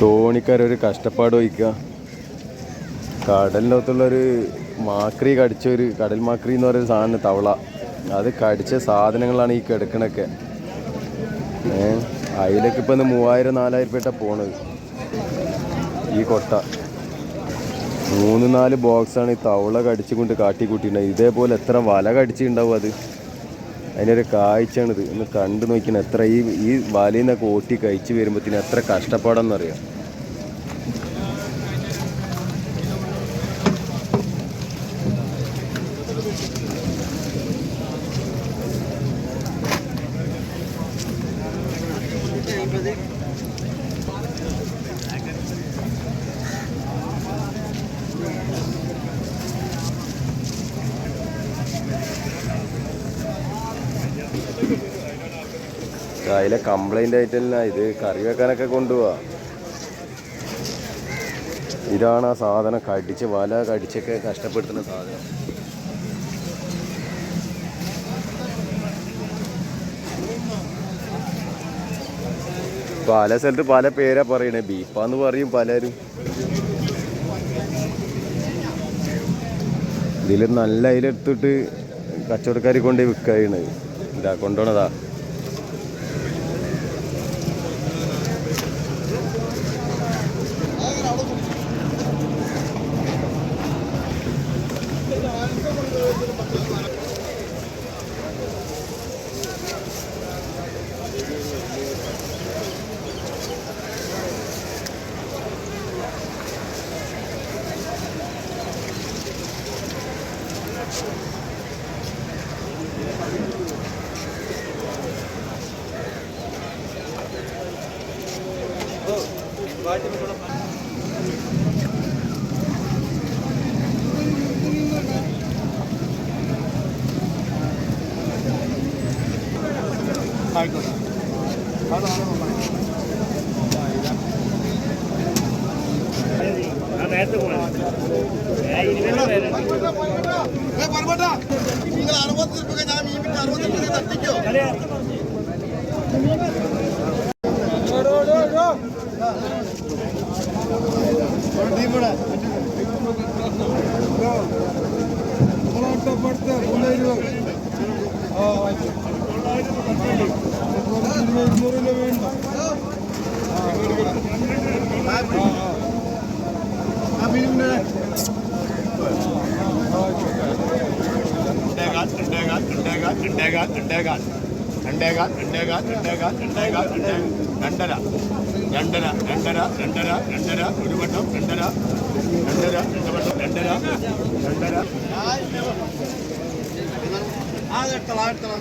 തോണിക്കാരൊരു കഷ്ടപ്പാട് വഹിക്കുക. കടലിനകത്തുള്ളൊരു മാക്രി കടിച്ച ഒരു കടൽ മാക്രി എന്ന് പറയുന്ന സാധനം തവള. അത് കടിച്ച സാധനങ്ങളാണ് ഈ കിടക്കണൊക്കെ. ഏ അതിലൊക്കെ ഇപ്പം മൂവായിരം നാലായിരം രൂപ പോണത്. ഈ കൊട്ട. മൂന്ന് നാല് ബോക്സാണ് ഈ തവള കടിച്ചുകൊണ്ട് കാട്ടിക്കൂട്ടിയിട്ടുണ്ടാവും ഇതേപോലെ എത്ര വല കടിച്ചിട്ടുണ്ടാവും അത്? അതിനൊരു കാഴ്ചയാണിത്. ഒന്ന് കണ്ടു നോക്കിയാൽ എത്ര ഈ ഈ വലയിൽ നിന്നൊക്കെ ഓട്ടി കഴിച്ച് വരുമ്പോഴത്തേന് എത്ര കഷ്ടപ്പാടെന്നറിയാം? അതിലെ കംപ്ലൈന്റ് ആയിട്ടല്ല ഇത്. കറി വെക്കാനൊക്കെ കൊണ്ടുപോവാ. ഇതാണ് ആ സാധനം. കടിച്ച് വല കടിച്ചൊക്കെ കഷ്ടപ്പെടുത്തുന്ന സാധനം. പല സ്ഥലത്ത് പല പേരാ പറയണേ. ബീപ്പാന്ന് പറയും പലരും. ഇതിൽ നല്ല അതിലെടുത്തിട്ട് കച്ചവടക്കാരി കൊണ്ട് വിൽക്കുകയാണ് ഇതാ കൊണ്ടുപോണതാ നിങ്ങൾ അറുപത് രൂപ ഞാൻ മീൻ വിറ്റ് അറുപത് രൂപ തട്ടിക്കോ Dagger, dagger, dagger, dagger. രണ്ടേകാൽ രണ്ടേകാൽ രണ്ടേകാൽ രണ്ടേകാൽ രണ്ടേ രണ്ടര. രണ്ടര രണ്ടര രണ്ടര രണ്ടര. ഒരു വട്ടം രണ്ടര. രണ്ടര രണ്ട് വട്ടം രണ്ടര. രണ്ടര. ആകെട്ടള ആകെട്ടള